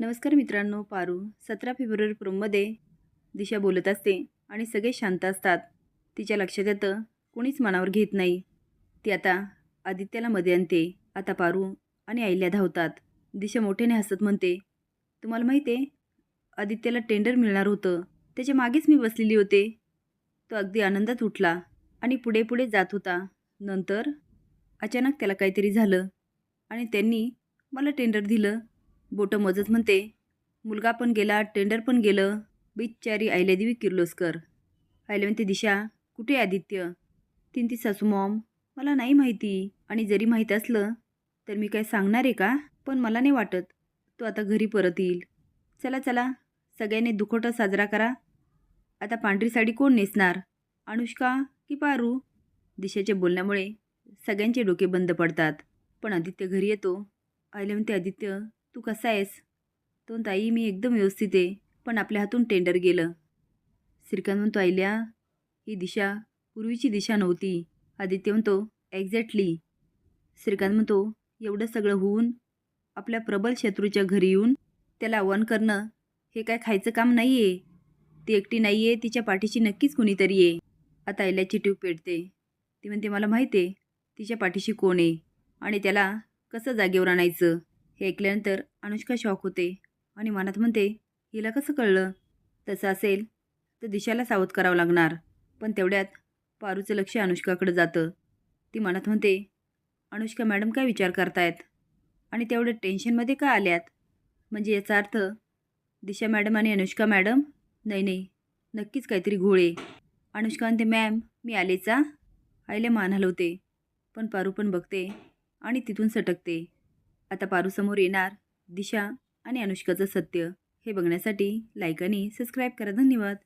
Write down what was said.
नमस्कार मित्रांनो पारू. सतरा फेब्रुवारी प्रोममध्ये दिशा बोलत असते आणि सगळे शांत असतात. तिच्या लक्षात येतं कोणीच मनावर घेत नाही. ती आता आदित्याला मध्ये आणते. आता पारू आणि आईल्या धावतात. दिशा मोठ्याने हसत म्हणते तुम्हाला माहिती आहे आदित्याला टेंडर मिळणार होतं. त्याच्या मागेच मी बसलेली होते. तो अगदी आनंदात उठला आणि पुढे पुढे जात होता. नंतर अचानक त्याला काहीतरी झालं आणि त्यांनी मला टेंडर दिलं. बोटं मोजत म्हणते मुलगा पण गेला टेंडर पण गेलं. बिचारी आयल्यादेवी किर्लोस्कर. आयल्या म्हणते दिशा कुठे आदित्य? तीन ती सासू मॉम मला नाही माहिती आणि जरी माहीत असलं तर मी काय सांगणार आहे का? पण मला नाही वाटत. तो आता घरी परत येईल. चला चला सगळ्यांनी दुखोटा साजरा करा. आता पांढरी साडी कोण नेसणार? अनुष्का की पारू? दिशाच्या बोलण्यामुळे सगळ्यांचे डोके बंद पडतात. पण आदित्य घरी येतो. आईला म्हणते आदित्य तू कसा आहेस? तो ताई मी एकदम व्यवस्थित आहे पण आपल्या हातून टेंडर गेलं. श्रीकांत म्हणतो आईल्या ही दिशा पूर्वीची दिशा नव्हती. आदित्य म्हणतो एक्झॅक्टली श्रीकांत म्हणतो एवढं सगळं होऊन आपल्या प्रबल शत्रूच्या घरी येऊन त्याला आव्हान करणं हे काय खायचं काम नाही आहे ती एकटी नाही आहे तिच्या पाठीशी नक्कीच कुणीतरी आहे. आता आईल्याची ट्यूब पेटते. ती म्हणते मला माहिती आहे तिच्या पाठीशी कोण आहे आणि त्याला कसं जागेवर आणायचं? हे ऐकल्यानंतर अनुष्का शॉक होते आणि मनात म्हणते हिला कसं कळलं? तसं असेल तर दिशाला सावध करावं लागणार. पण तेवढ्यात पारूचं लक्ष अनुष्काकडे जातं. ती मनात म्हणते अनुष्का मॅडम काय विचार करतायत? आणि तेवढ्या टेन्शनमध्ये का आल्यात? म्हणजे याचा अर्थ दिशा मॅडम आणि अनुष्का मॅडम? नाही नाही नक्कीच काहीतरी घोळे अनुष्का म्हणते मॅम मी आलेचा आईला मान हलवते पण पारू पण बघते आणि तिथून सटकते. आता पारूसमोर येणार दिशा आणि अनुष्काचं सत्य हे बघण्यासाठी लाईक आणि सबस्क्राईब करा. धन्यवाद.